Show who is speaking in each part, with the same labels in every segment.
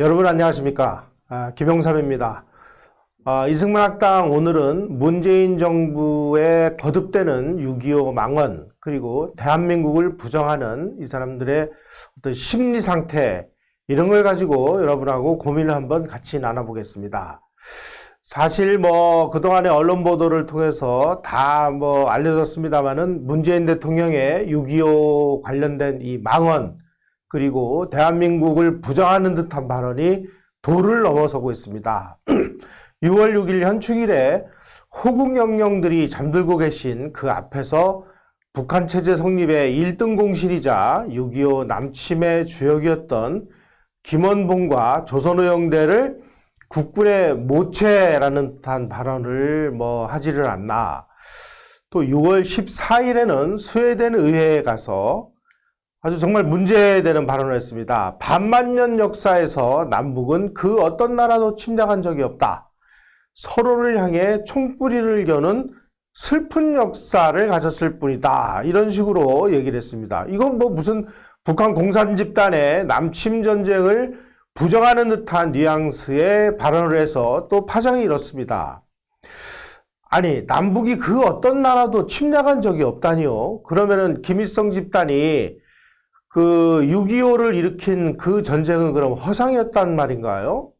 Speaker 1: 여러분 안녕하십니까? 아, 김영삼입니다. 아, 이승만 학당 오늘은 문재인 정부의 거듭되는 6.25 망언 그리고 대한민국을 부정하는 이 사람들의 어떤 심리 상태 이런 걸 가지고 여러분하고 고민을 한번 같이 나눠보겠습니다. 사실 뭐 그동안의 언론 보도를 통해서 다 뭐 알려졌습니다만은 문재인 대통령의 6.25 관련된 이 망언 그리고 대한민국을 부정하는 듯한 발언이 도를 넘어서고 있습니다. 6월 6일 현충일에 호국 영령들이 잠들고 계신 그 앞에서 북한 체제 성립의 1등 공신이자 6.25 남침의 주역이었던 김원봉과 조선의용대를 국군의 모체라는 듯한 발언을 뭐 하지를 않나. 또 6월 14일에는 스웨덴 의회에 가서 아주 정말 문제되는 발언을 했습니다. 반만년 역사에서 남북은 그 어떤 나라도 침략한 적이 없다. 서로를 향해 총뿌리를 겨는 슬픈 역사를 가졌을 뿐이다. 이런 식으로 얘기를 했습니다. 이건 뭐 무슨 북한 공산 집단의 남침 전쟁을 부정하는 듯한 뉘앙스의 발언을 해서 또 파장이 일었습니다. 아니, 남북이 그 어떤 나라도 침략한 적이 없다니요. 그러면은 김일성 집단이 그 6.25를 일으킨 그 전쟁은 그럼 허상이었단 말인가요?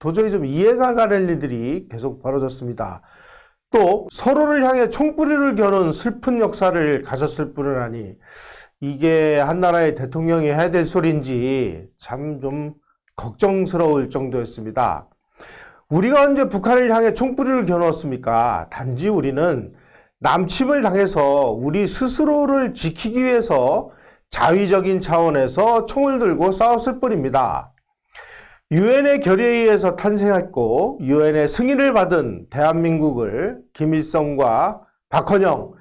Speaker 1: 도저히 좀 이해가 가는 일들이 계속 벌어졌습니다. 또 서로를 향해 총뿌리를 겨눈 슬픈 역사를 가졌을 뿐은 아니 이게 한 나라의 대통령이 해야 될 소리인지 참 좀 걱정스러울 정도였습니다. 우리가 언제 북한을 향해 총뿌리를 겨누었습니까? 단지 우리는 남침을 당해서 우리 스스로를 지키기 위해서 자위적인 차원에서 총을 들고 싸웠을 뿐입니다. 유엔의 결의에 의해서 탄생했고 유엔의 승인을 받은 대한민국을 김일성과 박헌영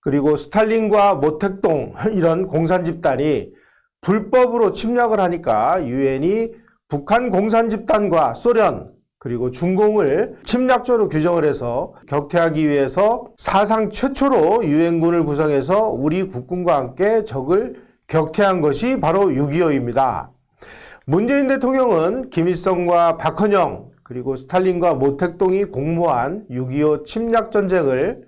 Speaker 1: 그리고 스탈린과 모택동 이런 공산 집단이 불법으로 침략을 하니까 유엔이 북한 공산 집단과 소련 그리고 중공을 침략조로 규정을 해서 격퇴하기 위해서 사상 최초로 유엔군을 구성해서 우리 국군과 함께 적을 격퇴한 것이 바로 6.25입니다. 문재인 대통령은 김일성과 박헌영 그리고 스탈린과 모택동이 공모한 6.25 침략 전쟁을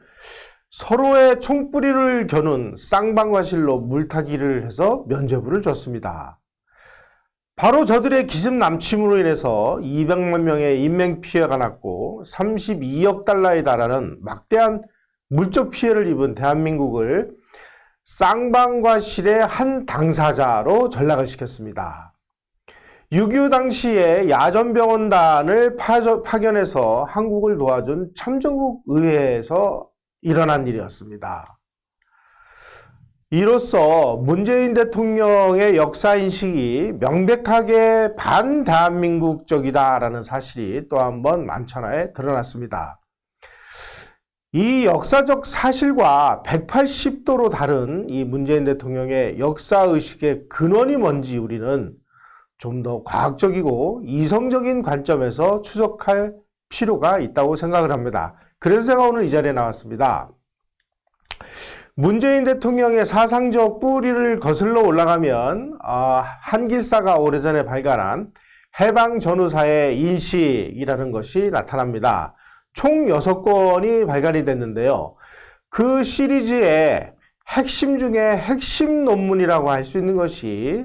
Speaker 1: 서로의 총뿌리를 겨눈 쌍방과실로 물타기를 해서 면죄부를 줬습니다. 바로 저들의 기습 남침으로 인해서 200만 명의 인명 피해가 났고 32억 달러에 달하는 막대한 물적 피해를 입은 대한민국을 쌍방과실의 한 당사자로 전락을 시켰습니다. 6.25 당시에 야전병원단을 파견해서 한국을 도와준 참전국 의회에서 일어난 일이었습니다. 이로써 문재인 대통령의 역사인식이 명백하게 반대한민국적이다라는 사실이 또 한 번 만천하에 드러났습니다. 이 역사적 사실과 180도로 다른 이 문재인 대통령의 역사의식의 근원이 뭔지 우리는 좀 더 과학적이고 이성적인 관점에서 추적할 필요가 있다고 생각을 합니다. 그래서 제가 오늘 이 자리에 나왔습니다. 문재인 대통령의 사상적 뿌리를 거슬러 올라가면 어, 한길사가 오래전에 발간한 해방 전후사의 인식이라는 것이 나타납니다. 총 6권이 발간이 됐는데요. 그 시리즈의 핵심 중에 핵심 논문이라고 할 수 있는 것이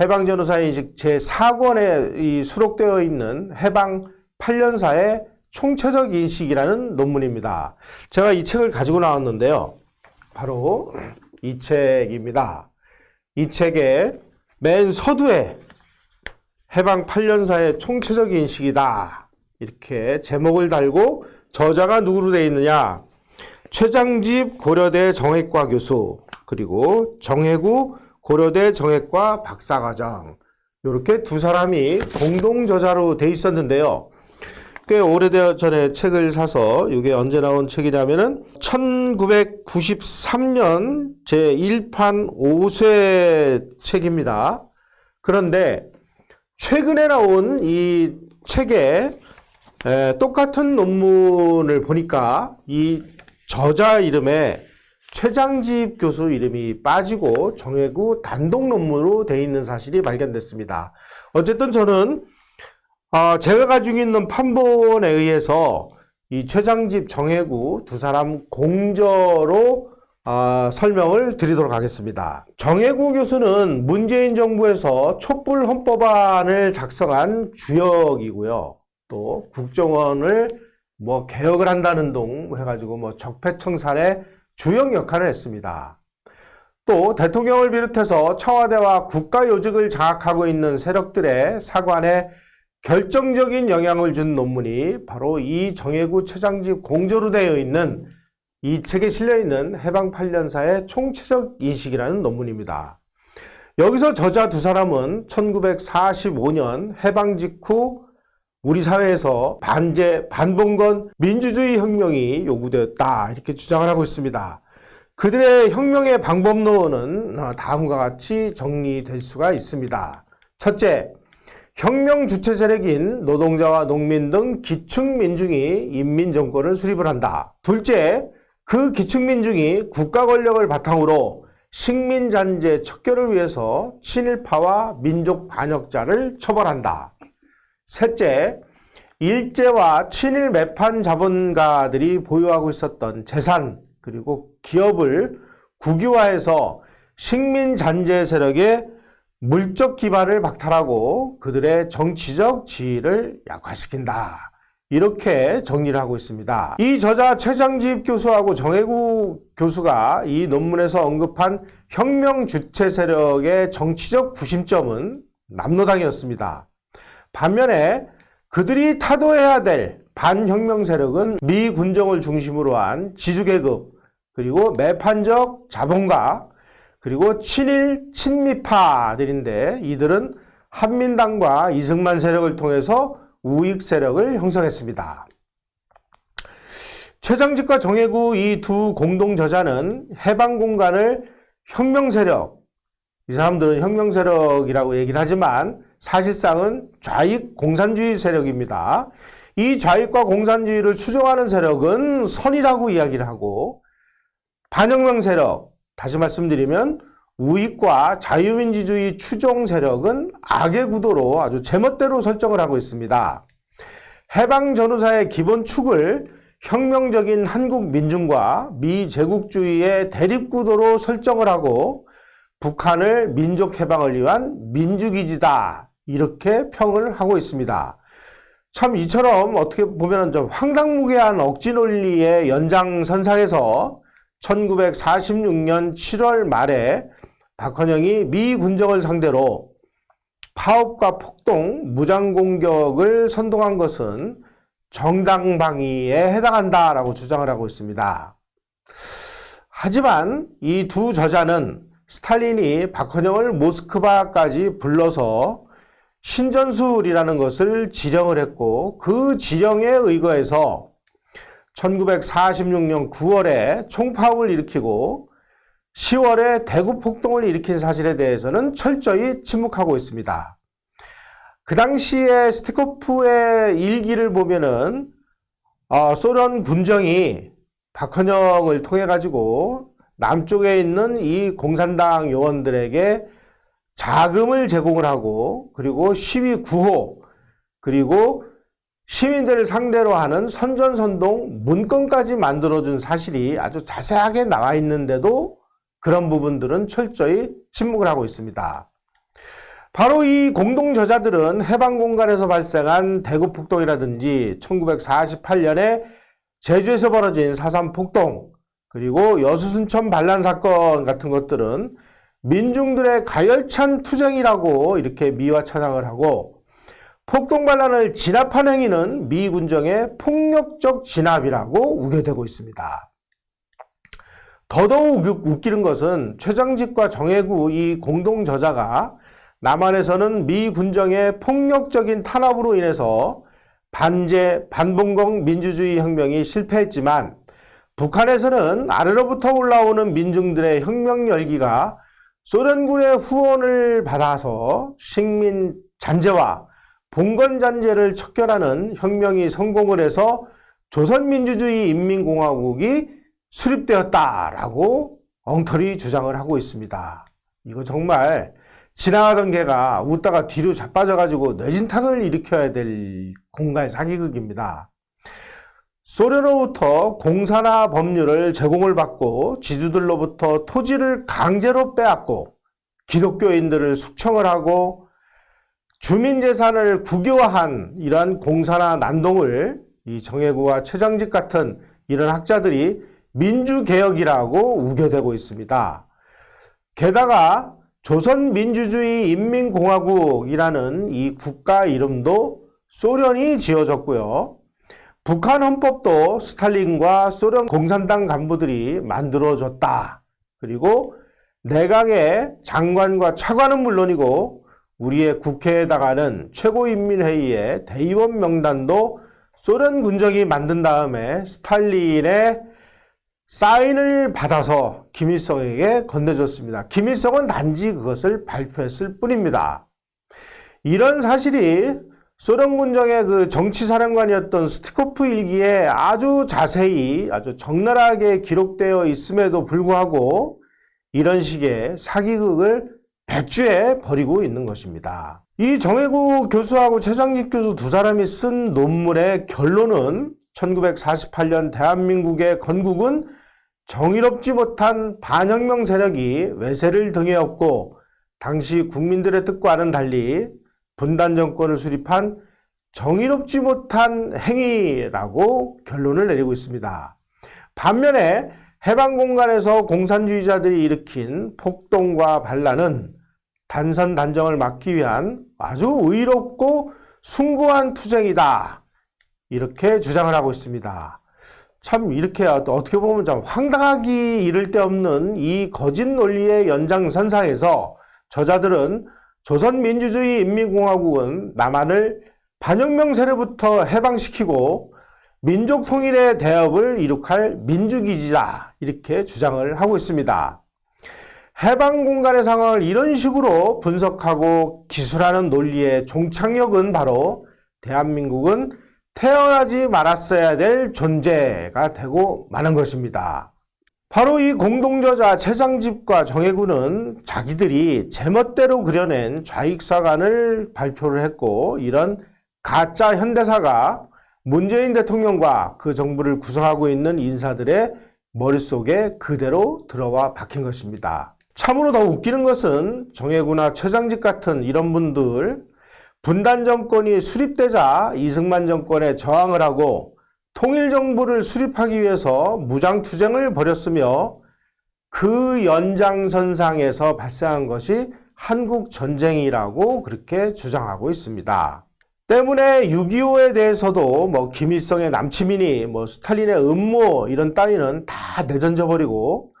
Speaker 1: 해방 전후사의 즉 제4권에 수록되어 있는 해방 8년사의 총체적 인식이라는 논문입니다. 제가 이 책을 가지고 나왔는데요. 바로 이 책입니다. 이 책의 맨 서두에 해방 8년사의 총체적 인식이다. 이렇게 제목을 달고 저자가 누구로 되어 있느냐? 최장집 고려대 정액과 교수 그리고 정혜구 고려대 정액과 박사과정 이렇게 두 사람이 공동 저자로 돼 있었는데요. 꽤 오래전에 책을 사서 이게 언제 나온 책이냐면은 1993년 제 1판 5쇄 책입니다. 그런데 최근에 나온 이 책에 에, 똑같은 논문을 보니까 이 저자 이름에 최장집 교수 이름이 빠지고 정해구 단독 논문으로 돼 있는 사실이 발견됐습니다. 어쨌든 저는 아, 제가 가지고 있는 판본에 의해서 이 최장집 정해구 두 사람 공저로 아, 설명을 드리도록 하겠습니다. 정해구 교수는 문재인 정부에서 촛불 헌법안을 작성한 주역이고요. 또 국정원을 뭐 개혁을 한다는 동 해가지고 뭐 적폐청산의 주역 역할을 했습니다. 또 대통령을 비롯해서 청와대와 국가요직을 장악하고 있는 세력들의 사관에 결정적인 영향을 준 논문이 바로 이 정해구 최장집 공조로 되어 있는 이 책에 실려 있는 해방 8년사의 총체적 인식이라는 논문입니다. 여기서 저자 두 사람은 1945년 해방 직후 우리 사회에서 반제, 반봉건 민주주의 혁명이 요구되었다. 이렇게 주장을 하고 있습니다. 그들의 혁명의 방법론은 다음과 같이 정리될 수가 있습니다. 첫째, 혁명 주체 세력인 노동자와 농민 등 기층 민중이 인민 정권을 수립을 한다. 둘째, 그 기층 민중이 국가 권력을 바탕으로 식민 잔재 척결을 위해서 친일파와 민족 반역자를 처벌한다. 셋째, 일제와 친일 매판 자본가들이 보유하고 있었던 재산 그리고 기업을 국유화해서 식민 잔재 세력의 물적 기반을 박탈하고 그들의 정치적 지위를 약화시킨다. 이렇게 정리를 하고 있습니다. 이 저자 최장집 교수하고 정혜구 교수가 이 논문에서 언급한 혁명 주체 세력의 정치적 구심점은 남로당이었습니다. 반면에 그들이 타도해야 될 반혁명 세력은 미 군정을 중심으로 한 지주계급, 그리고 매판적 자본가, 그리고 친일 친미파들인데 이들은 한민당과 이승만 세력을 통해서 우익 세력을 형성했습니다. 최장집과 정혜구 이 두 공동 저자는 해방 공간을 혁명 세력, 이 사람들은 혁명 세력이라고 얘기를 하지만 사실상은 좌익 공산주의 세력입니다. 이 좌익과 공산주의를 추종하는 세력은 선이라고 이야기를 하고 반혁명 세력, 다시 말씀드리면 우익과 자유민주주의 추종 세력은 악의 구도로 아주 제멋대로 설정을 하고 있습니다. 해방 전후사의 기본 축을 혁명적인 한국 민중과 미제국주의의 대립 구도로 설정을 하고 북한을 민족 해방을 위한 민주기지다 이렇게 평을 하고 있습니다. 참 이처럼 어떻게 보면 좀 황당무계한 억지 논리의 연장선상에서 1946년 7월 말에 박헌영이 미 군정을 상대로 파업과 폭동, 무장 공격을 선동한 것은 정당방위에 해당한다라고 주장을 하고 있습니다. 하지만 이 두 저자는 스탈린이 박헌영을 모스크바까지 불러서 신전술이라는 것을 지령을 했고 그 지령에 의거해서 1946년 9월에 총파업을 일으키고 10월에 대구 폭동을 일으킨 사실에 대해서는 철저히 침묵하고 있습니다. 그 당시에 스티코프의 일기를 보면은 어, 소련 군정이 박헌영을 통해 가지고 남쪽에 있는 이 공산당 요원들에게 자금을 제공을 하고 그리고 시위 구호 그리고 시민들을 상대로 하는 선전선동 문건까지 만들어준 사실이 아주 자세하게 나와 있는데도 그런 부분들은 철저히 침묵을 하고 있습니다. 바로 이 공동 저자들은 해방 공간에서 발생한 대구 폭동이라든지 1948년에 제주에서 벌어진 사삼 폭동 그리고 여수 순천 반란 사건 같은 것들은 민중들의 가열찬 투쟁이라고 이렇게 미화 찬양을 하고 폭동 반란을 진압한 행위는 미 군정의 폭력적 진압이라고 우겨대고 있습니다. 더더욱 웃기는 것은 최장집과 정혜구 이 공동 저자가 남한에서는 미 군정의 폭력적인 탄압으로 인해서 반제, 반봉공 민주주의 혁명이 실패했지만 북한에서는 아래로부터 올라오는 민중들의 혁명 열기가 소련군의 후원을 받아서 식민 잔재와 봉건 잔재를 척결하는 혁명이 성공을 해서 조선민주주의 인민공화국이 수립되었다라고 엉터리 주장을 하고 있습니다. 이거 정말 지나가던 개가 웃다가 뒤로 자빠져가지고 뇌진탕을 일으켜야 될 공갈 사기극입니다. 소련으로부터 공사나 법률을 제공을 받고 지주들로부터 토지를 강제로 빼앗고 기독교인들을 숙청을 하고 주민재산을 국유화한 이러한 공사나 난동을 이 정해구와 최장집 같은 이런 학자들이 민주개혁이라고 우겨대고 있습니다. 게다가 조선민주주의 인민공화국이라는 이 국가 이름도 소련이 지어졌고요. 북한 헌법도 스탈린과 소련 공산당 간부들이 만들어줬다. 그리고 내각의 장관과 차관은 물론이고 우리의 국회에다가는 최고인민회의의 대의원 명단도 소련 군정이 만든 다음에 스탈린의 사인을 받아서 김일성에게 건네줬습니다. 김일성은 단지 그것을 발표했을 뿐입니다. 이런 사실이 소련 군정의 그 정치 사령관이었던 스티코프 일기에 아주 자세히 아주 적나라하게 기록되어 있음에도 불구하고 이런 식의 사기극을 백주에 벌이고 있는 것입니다. 이 정혜구 교수하고 최장집 교수 두 사람이 쓴 논문의 결론은 1948년 대한민국의 건국은 정의롭지 못한 반혁명 세력이 외세를 등에 업고 당시 국민들의 뜻과는 달리 분단 정권을 수립한 정의롭지 못한 행위라고 결론을 내리고 있습니다. 반면에 해방 공간에서 공산주의자들이 일으킨 폭동과 반란은 단선 단정을 막기 위한 아주 의롭고 숭고한 투쟁이다. 이렇게 주장을 하고 있습니다. 참 이렇게 어떻게 보면 좀 황당하기 이를 데 없는 이 거짓 논리의 연장선상에서 저자들은 조선민주주의 인민공화국은 남한을 반혁명 세력부터 해방시키고 민족 통일의 대업을 이룩할 민주기지다 이렇게 주장을 하고 있습니다. 해방 공간의 상황을 이런 식으로 분석하고 기술하는 논리의 종착역은 바로 대한민국은 태어나지 말았어야 될 존재가 되고 마는 것입니다. 바로 이 공동저자 최장집과 정혜구는 자기들이 제멋대로 그려낸 좌익사관을 발표를 했고 이런 가짜 현대사가 문재인 대통령과 그 정부를 구성하고 있는 인사들의 머릿속에 그대로 들어와 박힌 것입니다. 참으로 더 웃기는 것은 정혜구나 최장집 같은 이런 분들 분단 정권이 수립되자 이승만 정권에 저항을 하고 통일 정부를 수립하기 위해서 무장 투쟁을 벌였으며 그 연장선상에서 발생한 것이 한국 전쟁이라고 그렇게 주장하고 있습니다. 때문에 6.25에 대해서도 뭐 김일성의 남치민이 뭐 스탈린의 음모 이런 따위는 다 내던져 버리고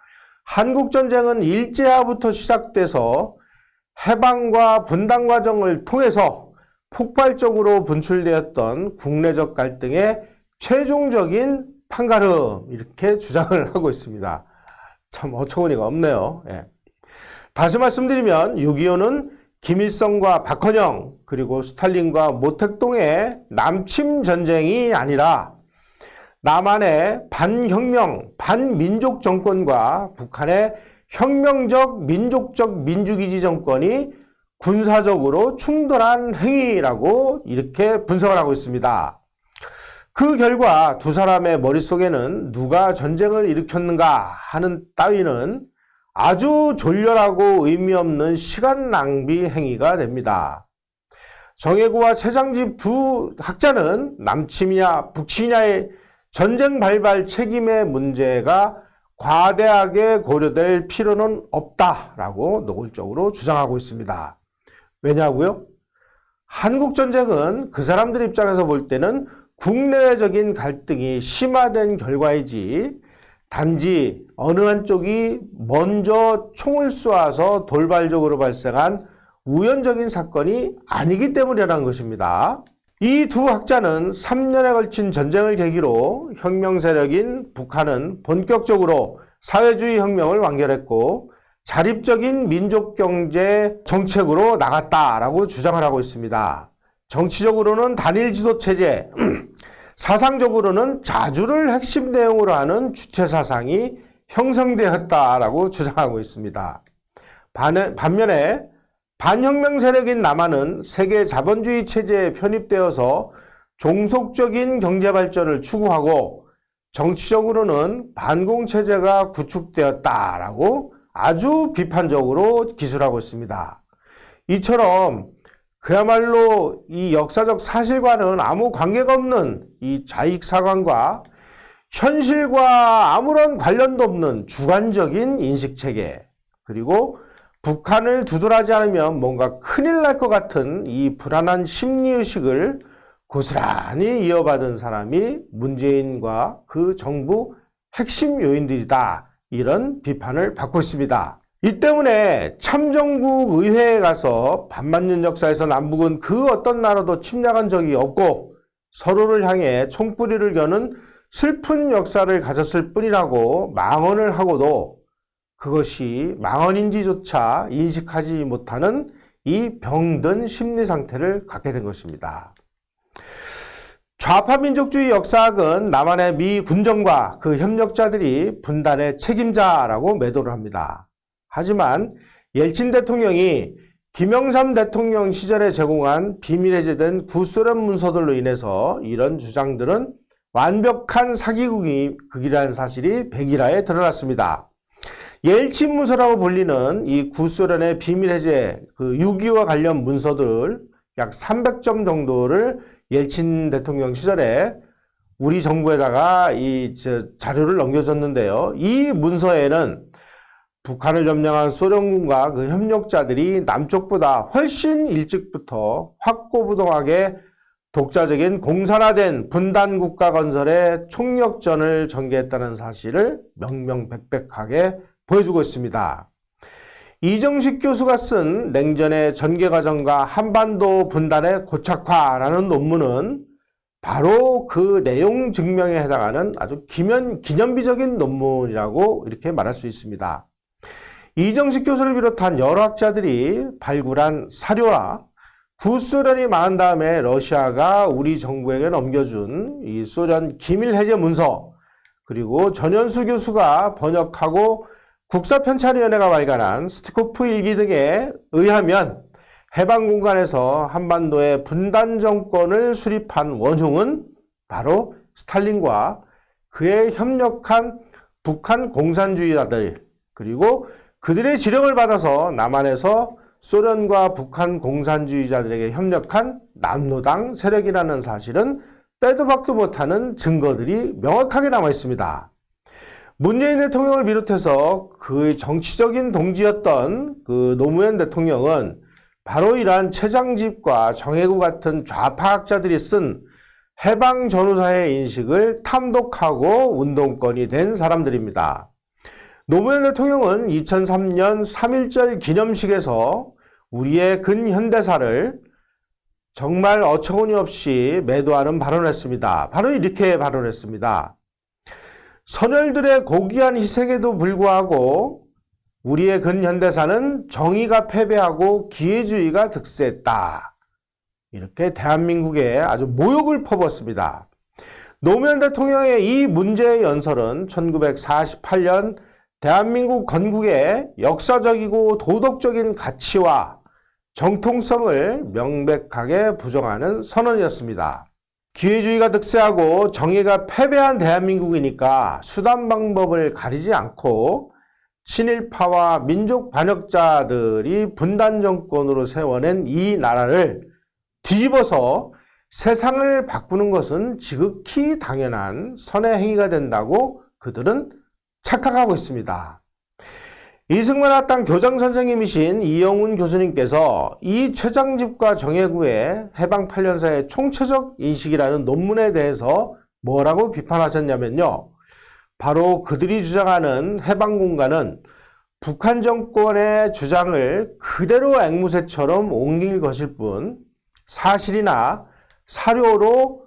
Speaker 1: 한국 전쟁은 일제하부터 시작돼서 해방과 분단 과정을 통해서 폭발적으로 분출되었던 국내적 갈등의 최종적인 판가름 이렇게 주장을 하고 있습니다. 참 어처구니가 없네요. 예. 다시 말씀드리면 6.25는 김일성과 박헌영 그리고 스탈린과 모택동의 남침 전쟁이 아니라 남한의 반혁명, 반민족 정권과 북한의 혁명적 민족적 민주기지 정권이 군사적으로 충돌한 행위라고 이렇게 분석을 하고 있습니다. 그 결과 두 사람의 머릿속에는 누가 전쟁을 일으켰는가 하는 따위는 아주 졸렬하고 의미 없는 시간 낭비 행위가 됩니다. 정혜구와 최장집 두 학자는 남침이냐 북침이냐의 전쟁 발발 책임의 문제가 과대하게 고려될 필요는 없다라고 노골적으로 주장하고 있습니다. 왜냐고요? 한국 전쟁은 그 사람들 입장에서 볼 때는 국내적인 갈등이 심화된 결과이지 단지 어느 한쪽이 먼저 총을 쏘아서 돌발적으로 발생한 우연적인 사건이 아니기 때문이라는 것입니다. 이 두 학자는 3년에 걸친 전쟁을 계기로 혁명 세력인 북한은 본격적으로 사회주의 혁명을 완결했고 자립적인 민족 경제 정책으로 나갔다라고 주장을 하고 있습니다. 정치적으로는 단일 지도 체제, 사상적으로는 자주를 핵심 내용으로 하는 주체 사상이 형성되었다라고 주장하고 있습니다. 반면에 반혁명 세력인 남한은 세계 자본주의 체제에 편입되어서 종속적인 경제 발전을 추구하고 정치적으로는 반공 체제가 구축되었다라고 아주 비판적으로 기술하고 있습니다. 이처럼 그야말로 이 역사적 사실과는 아무 관계가 없는 이 좌익 사관과 현실과 아무런 관련도 없는 주관적인 인식 체계 그리고 북한을 두드러지 않으면 뭔가 큰일 날 것 같은 이 불안한 심리의식을 고스란히 이어받은 사람이 문재인과 그 정부 핵심 요인들이다. 이런 비판을 받고 있습니다. 이 때문에 참정국 의회에 가서 반만년 역사에서 남북은 그 어떤 나라도 침략한 적이 없고 서로를 향해 총뿌리를 겨는 슬픈 역사를 가졌을 뿐이라고 망언을 하고도 그것이 망언인지조차 인식하지 못하는 이 병든 심리 상태를 갖게 된 것입니다. 좌파 민족주의 역사학은 남한의 미 군정과 그 협력자들이 분단의 책임자라고 매도를 합니다. 하지만 옐친 대통령이 김영삼 대통령 시절에 제공한 비밀 해제된 구소련 문서들로 인해서 이런 주장들은 완벽한 사기극이라는 사실이 백일화에 드러났습니다. 옐친 문서라고 불리는 이 구소련의 비밀 해제 그 6.25와 관련 문서들 약 300점 정도를 옐친 대통령 시절에 우리 정부에다가 이 자료를 넘겨줬는데요. 이 문서에는 북한을 점령한 소련군과 그 협력자들이 남쪽보다 훨씬 일찍부터 확고부동하게 독자적인 공산화된 분단 국가 건설에 총력전을 전개했다는 사실을 명명백백하게 보여주고 있습니다. 이정식 교수가 쓴 냉전의 전개 과정과 한반도 분단의 고착화라는 논문은 바로 그 내용 증명에 해당하는 아주 기면, 기념비적인 논문이라고 이렇게 말할 수 있습니다. 이정식 교수를 비롯한 여러 학자들이 발굴한 사료와 구소련이 망한 다음에 러시아가 우리 정부에게 넘겨준 이 소련 기밀 해제 문서 그리고 전현수 교수가 번역하고 국사편찬위원회가 발간한 스티코프 일기 등에 의하면 해방 공간에서 한반도의 분단 정권을 수립한 원흉은 바로 스탈린과 그에 협력한 북한 공산주의자들 그리고 그들의 지령을 받아서 남한에서 소련과 북한 공산주의자들에게 협력한 남노당 세력이라는 사실은 빼도 박도 못하는 증거들이 명확하게 남아 있습니다. 문재인 대통령을 비롯해서 그 정치적인 동지였던 그 노무현 대통령은 바로 이러한 최장집과 정해구 같은 좌파학자들이 쓴 해방 전후사의 인식을 탐독하고 운동권이 된 사람들입니다. 노무현 대통령은 2003년 3.1절 기념식에서 우리의 근현대사를 정말 어처구니 없이 매도하는 발언을 했습니다. 바로 이렇게 발언했습니다. 선열들의 고귀한 희생에도 불구하고 우리의 근현대사는 정의가 패배하고 기회주의가 득세했다. 이렇게 대한민국에 아주 모욕을 퍼붓습니다. 노무현 대통령의 이 문제의 연설은 1948년 대한민국 건국의 역사적이고 도덕적인 가치와 정통성을 명백하게 부정하는 선언이었습니다. 기회주의가 득세하고 정의가 패배한 대한민국이니까 수단 방법을 가리지 않고 친일파와 민족 반역자들이 분단 정권으로 세워낸 이 나라를 뒤집어서 세상을 바꾸는 것은 지극히 당연한 선의 행위가 된다고 그들은 착각하고 있습니다. 이승만 학당 교장 선생님이신 이영훈 교수님께서 이 최장집과 정해구의 해방 8년사의 총체적 인식이라는 논문에 대해서 뭐라고 비판하셨냐면요. 바로 그들이 주장하는 해방 공간은 북한 정권의 주장을 그대로 앵무새처럼 옮길 것일 뿐 사실이나 사료로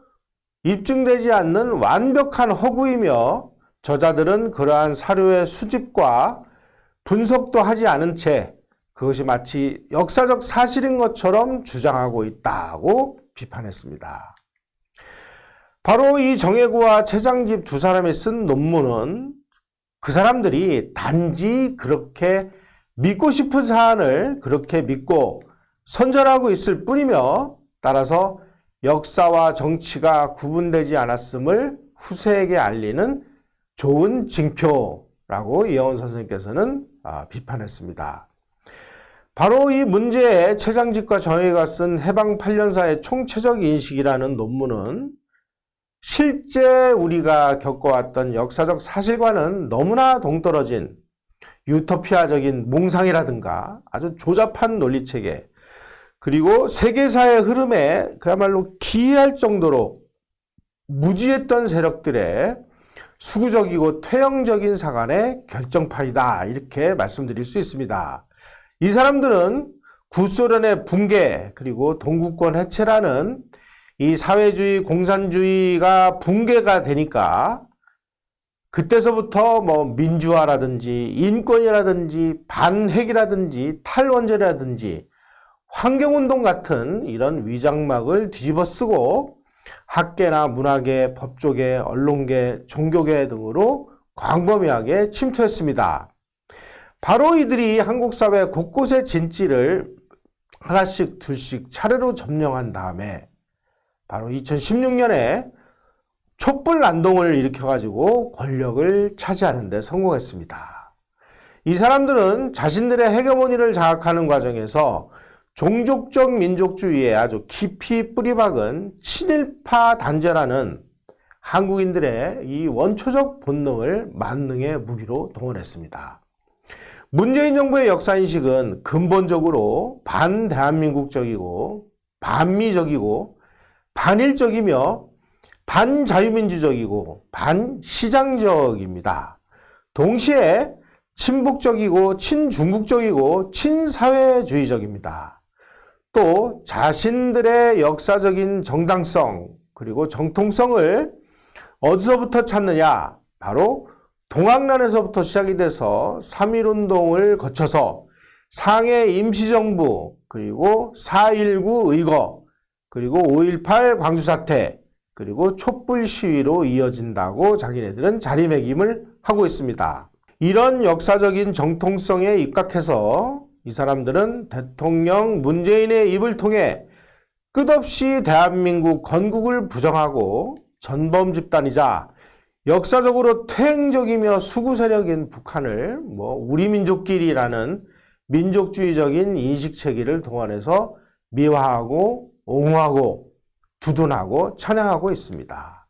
Speaker 1: 입증되지 않는 완벽한 허구이며 저자들은 그러한 사료의 수집과 분석도 하지 않은 채 그것이 마치 역사적 사실인 것처럼 주장하고 있다고 비판했습니다. 바로 이 정혜구와 최장집 두 사람이 쓴 논문은 그 사람들이 단지 그렇게 믿고 싶은 사안을 그렇게 믿고 선전하고 있을 뿐이며 따라서 역사와 정치가 구분되지 않았음을 후세에게 알리는 좋은 징표라고 이영원 선생님께서는 아, 비판했습니다. 바로 이 문제에 최장직과 정혜가 쓴 해방 8년사의 총체적 인식이라는 논문은 실제 우리가 겪어왔던 역사적 사실과는 너무나 동떨어진 유토피아적인 몽상이라든가 아주 조잡한 논리체계 그리고 세계사의 흐름에 그야말로 기이할 정도로 무지했던 세력들의 수구적이고 퇴영적인 사관의 결정파이다 이렇게 말씀드릴 수 있습니다. 이 사람들은 구소련의 붕괴 그리고 동구권 해체라는 이 사회주의 공산주의가 붕괴가 되니까 그때서부터 뭐 민주화라든지 인권이라든지 반핵이라든지 탈원전이라든지 환경운동 같은 이런 위장막을 뒤집어 쓰고 학계나 문화계, 법조계, 언론계, 종교계 등으로 광범위하게 침투했습니다. 바로 이들이 한국 사회 곳곳의 진지를 하나씩 둘씩 차례로 점령한 다음에 바로 2016년에 촛불 난동을 일으켜가지고 권력을 차지하는 데 성공했습니다. 이 사람들은 자신들의 헤게모니를 장악하는 과정에서 종족적 민족주의에 아주 깊이 뿌리박은 친일파 단죄라는 한국인들의 이 원초적 본능을 만능의 무기로 동원했습니다. 문재인 정부의 역사인식은 근본적으로 반대한민국적이고 반미적이고 반일적이며 반자유민주적이고 반시장적입니다. 동시에 친북적이고 친중국적이고 친사회주의적입니다. 또 자신들의 역사적인 정당성 그리고 정통성을 어디서부터 찾느냐? 바로 동학난에서부터 시작이 돼서 3.1운동을 거쳐서 상해 임시정부 그리고 4.19 의거 그리고 5.18 광주사태 그리고 촛불 시위로 이어진다고 자기네들은 자리매김을 하고 있습니다. 이런 역사적인 정통성에 입각해서 이 사람들은 대통령 문재인의 입을 통해 끝없이 대한민국 건국을 부정하고 전범 집단이자 역사적으로 퇴행적이며 수구 세력인 북한을 뭐 우리 민족끼리라는 민족주의적인 인식 체계를 동원해서 미화하고 옹호하고 두둔하고 찬양하고 있습니다.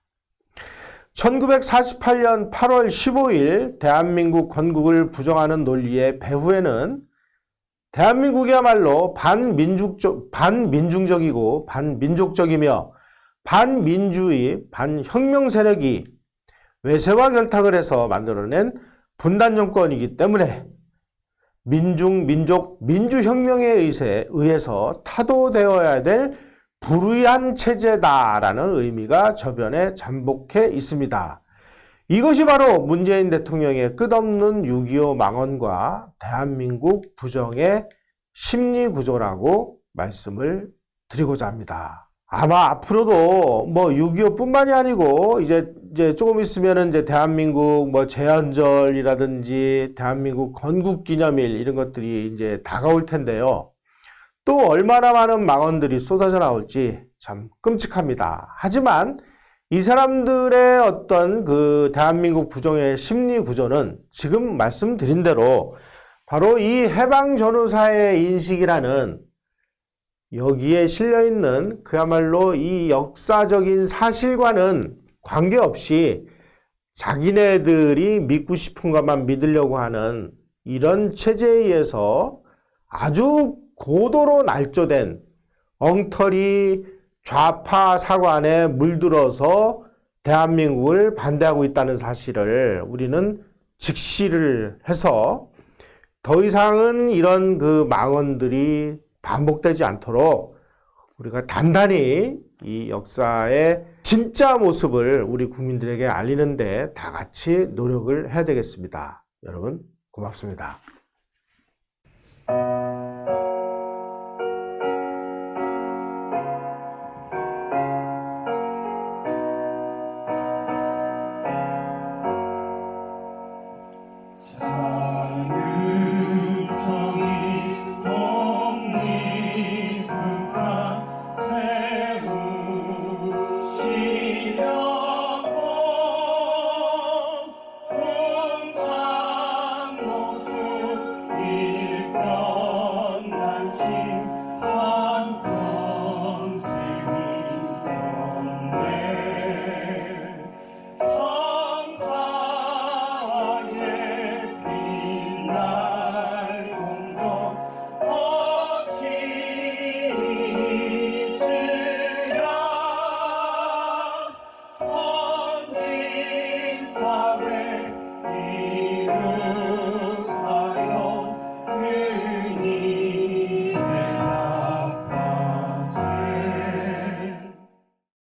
Speaker 1: 1948년 8월 15일 대한민국 건국을 부정하는 논리의 배후에는 대한민국이야말로 반민족적, 반민중적이고 반민족적이며 반민주의, 반혁명 세력이 외세와 결탁을 해서 만들어낸 분단 정권이기 때문에 민중, 민족, 민주혁명에 의해서 타도되어야 될 불의한 체제다라는 의미가 저변에 잠복해 있습니다. 이것이 바로 문재인 대통령의 끝없는 6.25 망언과 대한민국 부정의 심리 구조라고 말씀을 드리고자 합니다. 아마 앞으로도 뭐 6.25뿐만이 아니고 이제 이제 조금 있으면은 이제 대한민국 뭐 제헌절이라든지 대한민국 건국 기념일 이런 것들이 이제 다가올 텐데요. 또 얼마나 많은 망언들이 쏟아져 나올지 참 끔찍합니다. 하지만 이 사람들의 어떤 그 대한민국 부정의 심리 구조는 지금 말씀드린 대로 바로 이 해방 전후사의 인식이라는 여기에 실려 있는 그야말로 이 역사적인 사실과는 관계없이 자기네들이 믿고 싶은 것만 믿으려고 하는 이런 체제에 의해서 아주 고도로 날조된 엉터리 좌파 사관에 물들어서 대한민국을 반대하고 있다는 사실을 우리는 직시를 해서 더 이상은 이런 그 망언들이 반복되지 않도록 우리가 단단히 이 역사의 진짜 모습을 우리 국민들에게 알리는데 다 같이 노력을 해야 되겠습니다. 여러분 고맙습니다.